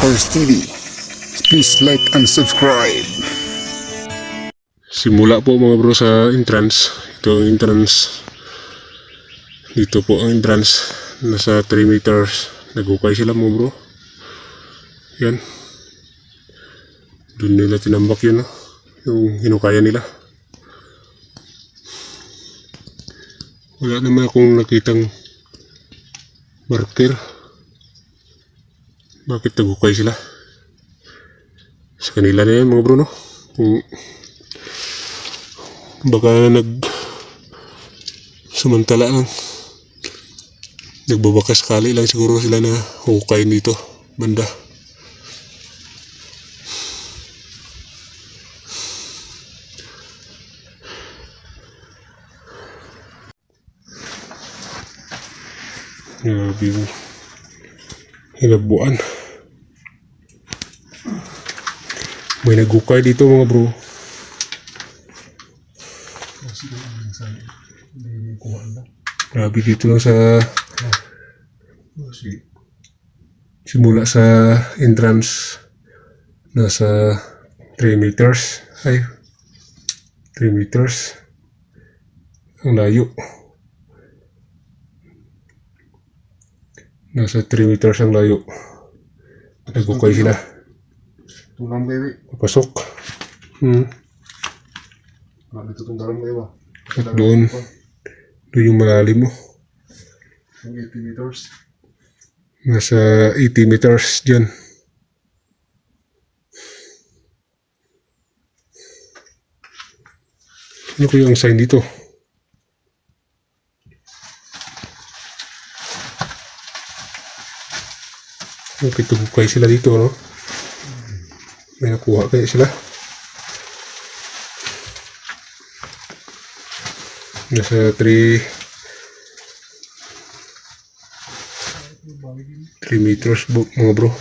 Cars TV. Please like and subscribe. Simula po mga bro sa entrance. Ito ang entrance. Dito po ang entrance. Nasa 3 meters. Nagukay sila mga bro. Yan. Doon nila tinambak yun. No? Yung hinukaya nila. Wala naman akong nakitang marker. Bakit nagukay sila? Sa kanila na yan mga bro no? Kung baka nag sumantala lang nagbabaka sakali lang siguro sila na hukay dito banda grabe yung hinabuan may nagukay dito mga bro. Grabe dito lang sa simula sa entrance nasa 3 meters. Ay 3 meters. Ang layo. Nasa 3 meters ang layo. Nagukay sila Tunang baby. papasok hmm. Grabe ito itong darang baby. at doon doon yung malalim mo Yung 80 meters. nasa 80 meters dyan ano ko yung sign dito Okay, tugukay sila dito, no? May nakuha kaya sila. Nasa 3 3 meters mga bro.